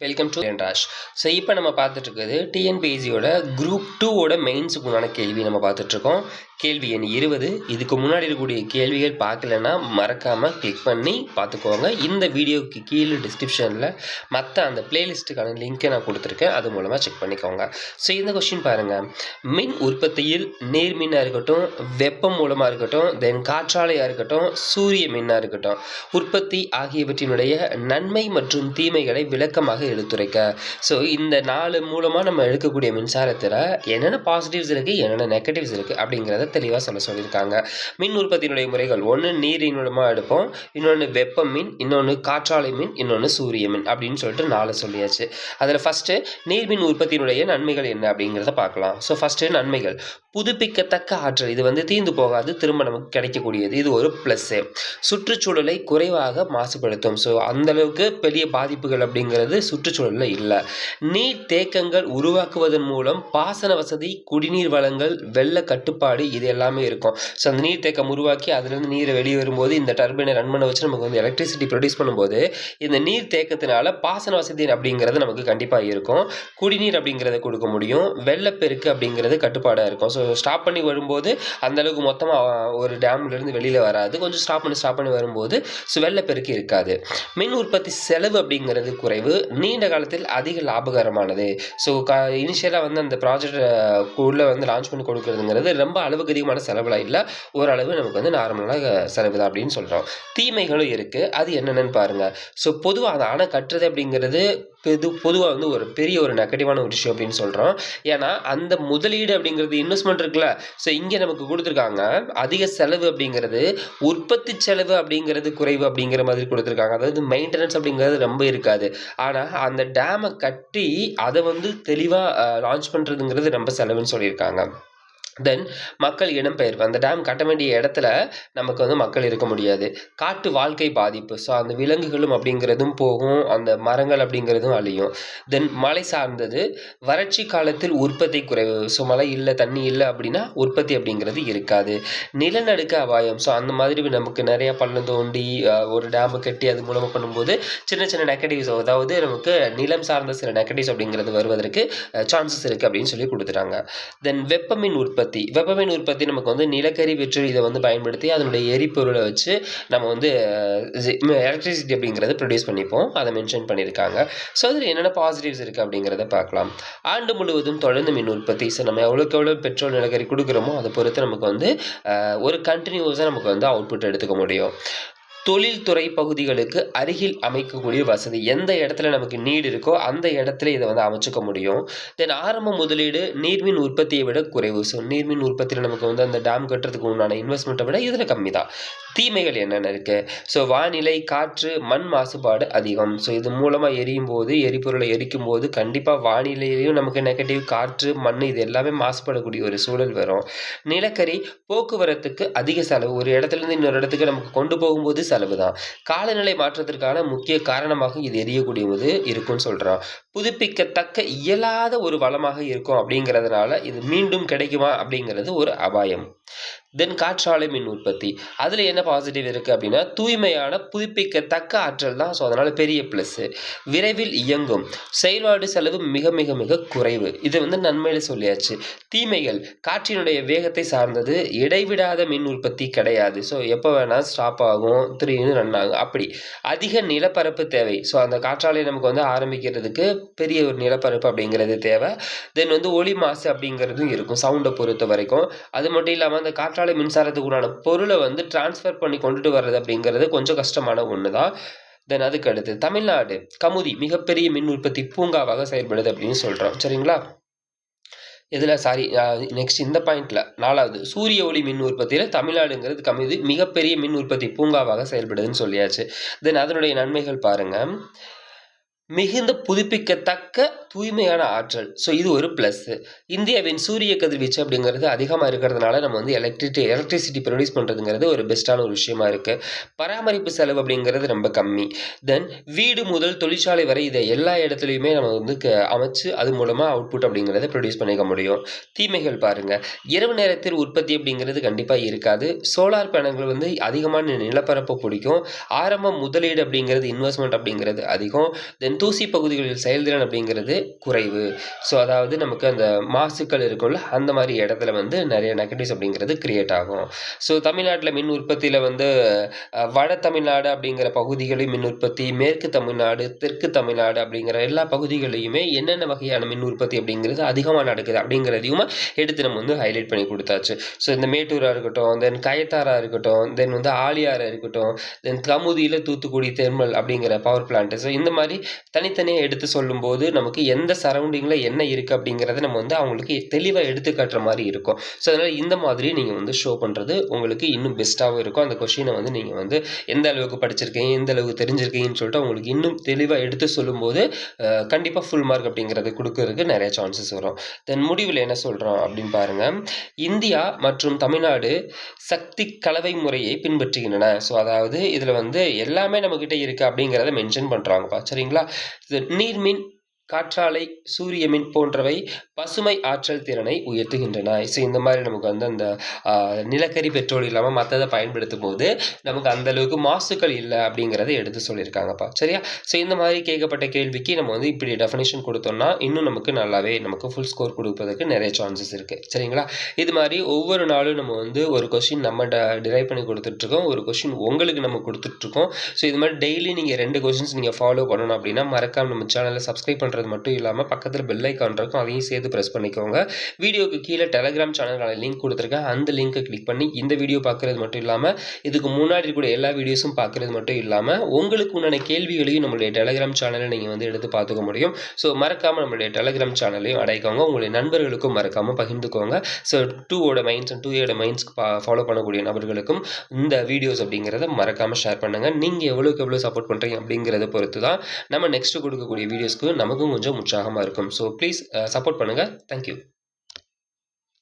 Welcome to Rash so இப்போ நம்ம பார்த்துட்டு டிஎன்பிஎஸ்சியோட குரூப் டூவோட மெயின்ஸுக்கு உண்டான கேள்வி நம்ம பார்த்துட்ருக்கோம் கேள்வி எண் இருபது. இதுக்கு முன்னாடி இருக்கக்கூடிய கேள்விகள் பார்க்கலன்னா மறக்காமல் கிளிக் பண்ணி பார்த்துக்கோங்க. இந்த வீடியோக்கு கீழே டிஸ்கிரிப்ஷனில் மற்ற அந்த பிளேலிஸ்ட்டுக்கான லிங்க்கை நான் கொடுத்துருக்கேன். அது மூலமாக செக் பண்ணிக்கோங்க. ஸோ இந்த கொஷின் பாருங்கள் மின் உற்பத்தியில் நீர்மின்னாக இருக்கட்டும் வெப்பம் மூலமாக இருக்கட்டும் தென் காற்றாலையாக இருக்கட்டும் சூரிய மின்னாக இருக்கட்டும் உற்பத்தி ஆகியவற்றினுடைய நன்மை மற்றும் தீமைகளை விளக்கமாக எடுத்துரைக்க. ஸோ இந்த நாலு மூலமாக நம்ம எடுக்கக்கூடிய மின்சாரத்தில் என்னென்ன பாசிட்டிவ்ஸ் இருக்குது என்னென்ன நெகட்டிவ்ஸ் இருக்குது அப்படிங்கிறத தெளிவாக சொல்ல சொல்லியிருக்காங்க. மின் உற்பத்தியினுடைய முறைகள். ஒன்று நீரின் மூலமாக எடுப்போம் இன்னொன்று வெப்ப மின் இன்னொன்று காற்றாலை மின் இன்னொன்று சூரிய மின் அப்படின்னு சொல்லிட்டு நாலு சொல்லியாச்சு. அதில் ஃபஸ்ட்டு நீர்மின் உற்பத்தியினுடைய நன்மைகள் என்ன அப்படிங்கிறத பார்க்கலாம். ஸோ ஃபஸ்ட்டு நன்மைகள். புதுப்பிக்கத்தக்க ஆற்றல். இது வந்து தீர்ந்து போகாது திரும்ப நமக்கு கிடைக்கக்கூடியது. இது ஒரு ப்ளஸ்ஸு சுற்றுச்சூழலை குறைவாக மாசுபடுத்தும். ஸோ அந்தளவுக்கு பெரிய பாதிப்புகள் அப்படிங்கிறது சுற்றுச்சூழலில் இல்லை. நீர் தேக்கங்கள் உருவாக்குவதன் மூலம் பாசன வசதி குடிநீர் வளங்கள் வெள்ள கட்டுப்பாடு இது எல்லாமே இருக்கும். ஸோ அந்த நீர் தேக்கம் உருவாக்கி அதுலேருந்து நீரை வெளியே வரும்போது இந்த டர்பைனை ரன் பண்ண வச்சு நமக்கு வந்து எலக்ட்ரிசிட்டி ப்ரொடியூஸ் பண்ணும்போது இந்த நீர் தேக்கத்தினால பாசன வசதி அப்படிங்கிறது நமக்கு கண்டிப்பாக இருக்கும். குடிநீர் அப்படிங்கிறத கொடுக்க முடியும். வெள்ளப்பெருக்கு அப்படிங்கிறது கட்டுப்பாடாக இருக்கும். ஸோ ஸ்டாப் பண்ணி வரும்போது அந்தளவுக்கு மொத்தமாக ஒரு டேம்லேருந்து வெளியில் வராது. கொஞ்சம் ஸ்டாப் பண்ணி ஸ்டாப் பண்ணி வரும்போது ஸோ வெள்ளப்பெருக்கு இருக்காது. மின் உற்பத்தி செலவு அப்படிங்கிறது குறைவு. நீண்ட காலத்தில் அதிக லாபகரமானது. ஸோ க இனிஷியலாக வந்து அந்த ப்ராஜெக்ட் உள்ளே வந்து லான்ச் பண்ணி கொடுக்குறதுங்கிறது ரொம்ப அளவுக்கு அதிகமான செலவுலாம் இல்லை. ஓரளவு நமக்கு வந்து நார்மலாக செலவு தான் அப்படின்னு சொல்கிறோம் தீமைகளும் இருக்குது அது என்னென்னு பாருங்கள் ஸோ பொதுவாக அந்த அணை கட்டுறது அப்படிங்கிறது பெது பொதுவாக வந்து ஒரு பெரிய ஒரு நெகட்டிவான ஒரு விஷயம் அப்படின்னு சொல்கிறோம் ஏன்னா அந்த முதலீடு அப்படிங்கிறது இன்வெஸ்ட்மெண்ட் இருக்குல்ல. ஸோ இங்கே நமக்கு கொடுத்துருக்காங்க அதிக செலவு அப்படிங்கிறது உற்பத்தி செலவு அப்படிங்கிறது குறைவு அப்படிங்கிற மாதிரி கொடுத்துருக்காங்க. அதாவது மெயின்டெனன்ஸ் அப்படிங்கிறது ரொம்ப இருக்காது. ஆனால் அந்த டேமை கட்டி அதை வந்து தெளிவாக லான்ச் பண்ணுறதுங்கிறது ரொம்ப செலவுன்னு சொல்லியிருக்காங்க. தென் மக்கள் இடம்பெயர்வு அந்த டேம் கட்ட வேண்டிய இடத்துல நமக்கு வந்து மக்கள் இருக்க முடியாது. காட்டு வாழ்க்கை பாதிப்பு. ஸோ அந்த விலங்குகளும் அப்படிங்கிறதும் போகும். அந்த மரங்கள் அப்படிங்கிறதும் அழியும். தென் மழை சார்ந்தது வறட்சி காலத்தில் உற்பத்தி குறைவு. ஸோ மழை இல்லை தண்ணி இல்லை அப்படின்னா உற்பத்தி அப்படிங்கிறது இருக்காது. நிலநடுக்க அபாயம். ஸோ அந்த மாதிரி நமக்கு நிறைய பள்ளம் தோண்டி ஒரு டேமை கட்டி அது மூலமாக பண்ணும்போது சின்ன சின்ன நெகட்டிவ்ஸ் அதாவது நமக்கு நிலம் சார்ந்த சில நெகட்டிவ்ஸ் அப்படிங்கிறது வருவதற்கு சான்சஸ் இருக்குது அப்படின்னு சொல்லி கொடுத்துட்டாங்க. தென் வெப்பமின் உற்பத்தி. உற்பத்தி. வெப்பமின் உற்பத்தி நமக்கு வந்து நிலக்கரி வெற்று இதை வந்து பயன்படுத்தி அதனுடைய எரிபொருளை வச்சு நம்ம வந்து எலக்ட்ரிசிட்டி அப்படிங்கிறத ப்ரொடியூஸ் பண்ணிப்போம். அதை மென்ஷன் பண்ணியிருக்காங்க. ஸோ அதில் என்னென்ன பாசிட்டிவ்ஸ் இருக்குது அப்படிங்கிறத பார்க்கலாம். ஆண்டு முழுவதும் தொடர்ந்து மின் உற்பத்தி. ஸோ நம்ம எவ்வளோக்கு எவ்வளோ பெட்ரோல் நிலக்கரி கொடுக்குறோமோ அதை பொறுத்து நமக்கு வந்து ஒரு கண்டினியூஸாக நமக்கு வந்து அவுட்புட் எடுத்துக்க முடியும். தொழில்துறை பகுதிகளுக்கு அருகில் அமைக்கக்கூடிய வசதி எந்த இடத்துல நமக்கு நீடு இருக்கோ அந்த இடத்துல இதை வந்து அமைச்சுக்க முடியும். தென் ஆரம்ப முதலீடு நீர்மின் உற்பத்தியை விட குறைவு. ஸோ நீர்மின் உற்பத்தியில் நமக்கு வந்து அந்த டேம் கட்டுறதுக்கு உண்டான இன்வெஸ்ட்மெண்ட்டை விட இதில் கம்மி தான். தீமைகள் என்னென்ன இருக்குது ஸோ வானிலை காற்று மண் மாசுபாடு அதிகம். ஸோ இது மூலமாக எரியும் போது எரிபொருளை எரிக்கும் போது கண்டிப்பாக வானிலையிலையும் நமக்கு நெகட்டிவ் காற்று மண் இது எல்லாமே மாசுபடக்கூடிய ஒரு சூழல் வரும். நிலக்கரி போக்குவரத்துக்கு அதிக செலவு. ஒரு இடத்துலேருந்து இன்னொரு இடத்துக்கு நமக்கு கொண்டு போகும்போது செலவு தான் காலநிலை மாற்றத்திற்கான முக்கிய காரணமாக இது எரியக்கூடியது இருக்கும்னு சொல்கிறான் புதுப்பிக்கத்தக்க இயலாத ஒரு வளமாக இருக்கும் அப்படிங்கிறதுனால இது மீண்டும் கிடைக்குமா அப்படிங்கிறது ஒரு அபாயம். தென் காற்றாலை மின் உற்பத்தி. அதில் என்ன பாசிட்டிவ் இருக்குது அப்படின்னா தூய்மையான புதுப்பிக்கத்தக்க ஆற்றல் தான். ஸோ அதனால் பெரிய ப்ளஸ்ஸு விரைவில் இயங்கும். செயல்பாடு செலவு மிக மிக மிக குறைவு. இது வந்து நன்மையில் சொல்லியாச்சு. தீமைகள். காற்றினுடைய வேகத்தை சார்ந்தது இடைவிடாத மின் உற்பத்தி கிடையாது. ஸோ எப்போ வேணால் ஸ்டாப் ஆகும் திடீர்னு ரன் ஆகும். அப்படி. அதிக நிலப்பரப்பு தேவை. ஸோ அந்த காற்றாலை நமக்கு வந்து ஆரம்பிக்கிறதுக்கு பெரிய ஒரு நிலப்பரப்பு அப்படிங்கிறது தேவை. தென் வந்து ஒளி மாசு அப்படிங்கிறதும் இருக்கும். சவுண்டை பொறுத்த வரைக்கும். அது மட்டும் இல்லாமல் அந்த காற்றாலை மின்சாரத்துக்கு உண்டான பொருளை வந்து டிரான்ஸ்ஃபர் பண்ணி கொண்டுட்டு வர்றது அப்படிங்கிறது கொஞ்சம் கஷ்டமான ஒன்று தான் தென் அதுக்கு அடுத்து தமிழ்நாடு கமுதி மிகப்பெரிய மின் உற்பத்தி பூங்காவாக செயல்படுது அப்படின்னு சொல்கிறோம் சரிங்களா? இதில் சாரி நெக்ஸ்ட் இந்த பாயிண்டில் நாலாவது சூரிய ஒளி மின் உற்பத்தியில் தமிழ்நாடுங்கிறது கமுதி மிகப்பெரிய மின் உற்பத்தி பூங்காவாக செயல்படுதுன்னு சொல்லியாச்சு. தென் அதனுடைய நன்மைகள் பாருங்கள் மிகுந்த புதுப்பிக்கத்தக்க தூய்மையான ஆற்றல். ஸோ இது ஒரு ப்ளஸ்ஸு இந்தியாவின் சூரிய கதிர்வீச்சு அப்படிங்கிறது அதிகமாக இருக்கிறதுனால நம்ம வந்து எலக்ட்ரிட்டி எலக்ட்ரிசிட்டி ப்ரொடியூஸ் பண்ணுறதுங்கிறது ஒரு பெஸ்ட்டான ஒரு விஷயமா இருக்குது பராமரிப்பு செலவு அப்படிங்கிறது ரொம்ப கம்மி. தென் வீடு முதல் தொழிற்சாலை வரை இதை எல்லா இடத்துலையுமே நம்ம வந்து க அமைச்சு அது மூலமாக அவுட்புட் அப்படிங்கிறத ப்ரொடியூஸ் பண்ணிக்க முடியும். தீமைகள் பாருங்கள் இரவு நேரத்தில் உற்பத்தி அப்படிங்கிறது கண்டிப்பாக இருக்காது. சோலார் பேனல்கள் வந்து அதிகமான நிலப்பரப்பை பிடிக்கும். ஆரம்ப முதலீடு அப்படிங்கிறது இன்வெஸ்ட்மெண்ட் அப்படிங்கிறது அதிகம். தென் தூசி பகுதிகளில் செயல்திறன் அப்படிங்கிறது குறைவு. ஸோ அதாவது நமக்கு அந்த மாசுக்கள் இருக்கும்ல அந்த மாதிரி இடத்துல வந்து நிறைய நெகட்டிவ்ஸ் அப்படிங்கிறது கிரியேட் ஆகும். ஸோ தமிழ்நாட்டில் மின் உற்பத்தியில் வந்து வட தமிழ்நாடு அப்படிங்கிற பகுதிகளையும் மின் உற்பத்தி மேற்கு தமிழ்நாடு தெற்கு தமிழ்நாடு அப்படிங்கிற எல்லா பகுதிகளையுமே என்னென்ன வகையான மின் உற்பத்தி அப்படிங்கிறது அதிகமாக நடக்குது அப்படிங்கிறதையும் எடுத்து நம்ம வந்து ஹைலைட் பண்ணி கொடுத்தாச்சு. ஸோ இந்த மேட்டூராக இருக்கட்டும் தென் கயத்தாரா இருக்கட்டும் தென் வந்து ஆலியாரா இருக்கட்டும் தென் கமுதியில் தூத்துக்குடி தெர்மல் அப்படிங்கிற பவர் பிளான்ட் ஸோ இந்த மாதிரி தனித்தனியாக எடுத்து சொல்லும்போது நமக்கு எந்த சரௌண்டிங்கில் என்ன இருக்குது அப்படிங்கிறத நம்ம வந்து அவங்களுக்கு தெளிவாக எடுத்து காட்டுற மாதிரி இருக்கும். ஸோ அதனால் இந்த மாதிரி நீங்கள் வந்து ஷோ பண்ணுறது உங்களுக்கு இன்னும் பெஸ்ட்டாகவும் இருக்கும். அந்த கொஷினை வந்து நீங்கள் வந்து எந்த அளவுக்கு படிச்சிருக்கீங்க எந்த அளவுக்கு தெரிஞ்சிருக்கீங்கன்னு சொல்லிட்டு உங்களுக்கு இன்னும் தெளிவாக எடுத்து சொல்லும்போது கண்டிப்பாக ஃபுல் மார்க் அப்படிங்கிறது கொடுக்கறதுக்கு நிறைய சான்சஸ் வரும். தென் முடிவில் என்ன சொல்கிறோம் அப்படின்னு பாருங்கள் இந்தியா மற்றும் தமிழ்நாடு சக்தி கலவை முறையை பின்பற்றுகின்றன. ஸோ அதாவது இதில் வந்து எல்லாமே நம்மக்கிட்ட இருக்குது அப்படிங்கிறத மென்ஷன் பண்ணுறாங்கப்பா சரிங்களா? இது நீர்மின் காற்றாலை சூரிய மின் போன்றவை பசுமை ஆற்றல் திறனை உயர்த்துகின்றன. ஸோ இந்த மாதிரி நமக்கு வந்து அந்த நிலக்கரி பெட்ரோல் இல்லாமல் மற்றதை பயன்படுத்தும் போது நமக்கு அந்தளவுக்கு மாசுக்கள் இல்லை அப்படிங்கிறத எடுத்து சொல்லியிருக்காங்கப்பா. சரியா? ஸோ இந்த மாதிரி கேட்கப்பட்ட கேள்விக்கு நம்ம வந்து இப்படி டெஃபினேஷன் கொடுத்தோம்னா இன்னும் நமக்கு நல்லாவே நமக்கு ஃபுல் ஸ்கோர் கொடுப்பதற்கு நிறைய சான்சஸ் இருக்குது சரிங்களா? இது மாதிரி ஒவ்வொரு நாளும் நம்ம வந்து ஒரு கொஷின் நம்ம ட டிரைவ் பண்ணி கொடுத்துட்ருக்கோம். ஒரு கொஷின் உங்களுக்கு நம்ம கொடுத்துட்ருக்கோம். ஸோ இது மாதிரி டெய்லி நீங்கள் ரெண்டு கொஷின்ஸ் நீங்கள் ஃபாலோ பண்ணணும் அப்படின்னா மறக்காம நம்ம சேனலில் சப்ஸ்கிரைப் பண்ணுறது மட்டும் இல்லாமல் பக்கத்தில் பெல் ஐக்கான் இருக்கும் அதையும் சேர்த்து ப்ரெஸ் பண்ணிக்கோங்க. வீடியோக்கு கீழே டெலகிராம் சேனலோட லிங்க் கொடுத்துருக்கேன். அந்த லிங்க்கை கிளிக் பண்ணி இந்த வீடியோ பார்க்குறது மட்டும் இல்லாமல் இதுக்கு முன்னாடி இருக்கக்கூடிய எல்லா வீடியோஸும் பார்க்குறது மட்டும் இல்லாமல் உங்களுக்கு உண்டான கேள்விகளையும் நம்மளுடைய டெலகிராம் சேனலை நீங்கள் வந்து எடுத்து பார்த்துக்க முடியும். ஸோ மறக்காமல் நம்மளுடைய டெலகிராம் சேனலையும் அடைக்கோங்க. உங்களுடைய நண்பர்களுக்கும் மறக்காமல் பகிர்ந்துக்கோங்க. ஸோ டூவோட மைண்ட்ஸ் அண்ட் டூ ஏட மைண்ட்ஸ்க்கு ஃபாலோ பண்ணக்கூடிய நபர்களுக்கும் இந்த வீடியோஸ் அப்படிங்கிறத மறக்காமல் ஷேர் பண்ணுங்கள் நீங்கள் எவ்வளோக்கு எவ்வளோ சப்போர்ட் பண்ணுறீங்க அப்படிங்கிறத பொறுத்து தான் நம்ம நெக்ஸ்ட்டு கொடுக்கக்கூடிய வீடியோஸ்க்கு நமக்கும் கொஞ்சம் உற்சாகமாக இருக்கும். ஸோ ப்ளீஸ் சப்போர்ட் பண்ணுங்கள் தேங்க்யூ